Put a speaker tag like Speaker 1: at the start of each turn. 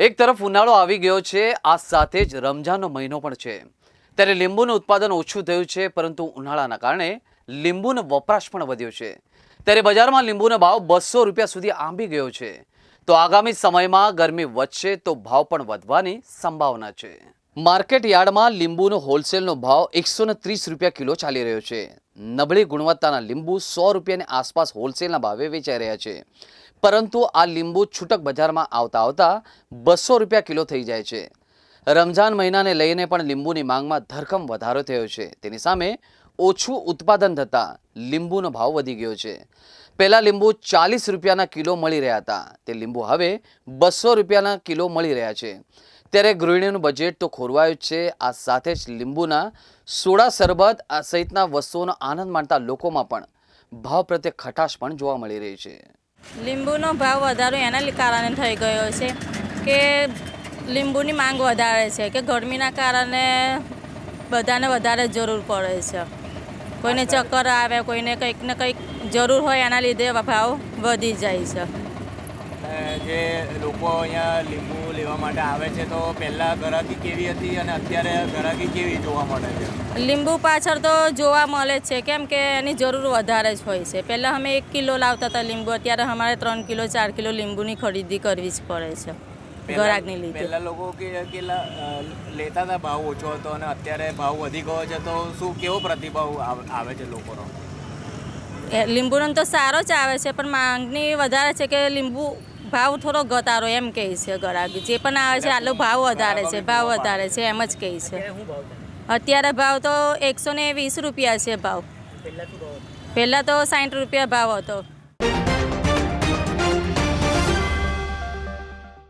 Speaker 1: એક તરફ ઉનાળો આવી ગયો છે, આ સાથે જ રમઝાનનો મહિનો પણ છે. ત્યારે લીંબુનું ઉત્પાદન ઓછું થયું છે, પરંતુ ઉનાળાના કારણે લીંબુનો વપરાશ પણ વધ્યો છે. ત્યારે બજારમાં લીંબુનો ભાવ બસો રૂપિયા સુધી આંબી ગયો છે. તો આગામી સમયમાં ગરમી વધશે તો ભાવ પણ વધવાની સંભાવના છે. માર્કેટ યાર્ડમાં લીંબુનો હોલસેલનો ભાવ એકસો ત્રીસ રૂપિયા કિલો ચાલી રહ્યો છે. નબળી ગુણવત્તાના લીંબુ સો રૂપિયાની આસપાસ હોલસેલના ભાવે વેચાઈ રહ્યા છે. પરંતુ આ લીંબુ છૂટક બજારમાં આવતા આવતા બસો રૂપિયા કિલો થઈ જાય છે. રમઝાન મહિનાને લઈને પણ લીંબુની માંગમાં ધરખમ વધારો થયો છે. તેની સામે ઓછું ઉત્પાદન થતાં લીંબુનો ભાવ વધી ગયો છે. પહેલાં લીંબુ ચાલીસ રૂપિયાના કિલો મળી રહ્યા હતા. તે લીંબુ હવે બસો રૂપિયાના કિલો મળી રહ્યા છે. ત્યારે ગૃહિણીનું બજેટ તો ખોરવાયું જ છે. આ સાથે જ લીંબુના સોડા શરબત આ સહિતના વસ્તુઓનો આનંદ માણતા લોકોમાં પણ ભાવ પ્રત્યે ખટાશ પણ જોવા મળી રહી છે.
Speaker 2: લીંબુનો ભાવ વધારો એના કારણે થઈ ગયો છે કે લીંબુની માંગ વધારે છે કે ગરમીના કારણે બધાને વધારે જરૂર પડે છે. કોઈને ચક્કર આવે, કોઈને કંઈક ને કંઈક જરૂર હોય એના લીધે ભાવ વધી જાય છે.
Speaker 3: જે લોકો અહીંયા લીંબુ લેવા માટે આવે છે તો પહેલાં ગરાકી કેવી હતી અને અત્યારે ગરાકી કેવી જોવા મળે છે?
Speaker 2: લીંબુ પાછળ તો જોવા મળે છે કેમ કે એની જરૂર વધારે જ હોય છે. પહેલાં અમે એક કિલો લાવતા હતા લીંબુ અત્યારે અમારે ત્રણ કિલો ચાર કિલો લીંબુની ખરીદી કરવી જ પડે છે ગરાકની લીધે.
Speaker 3: પહેલાં લોકો કે કેટલા લેતા હતા ભાવ ઓછો હતો અને અત્યારે ભાવ વધી ગયો છે તો શું કેવો પ્રતિભાવ આવે છે લોકોનો?
Speaker 2: લીંબુનો તો સારો જ આવે છે પણ માંગણી વધારે છે કે લીંબુ ભાવ થોડો ઘટાડો એમ કહે છે ગરાગી. જે પણ આવે છે આટલો ભાવ વધારે છે ભાવ વધારે છે એમ જ કહે છે. અત્યારે ભાવ તો એકસો ને વીસ રૂપિયા છે ભાવ. પહેલાં તો સાઠ રૂપિયા ભાવ હતો.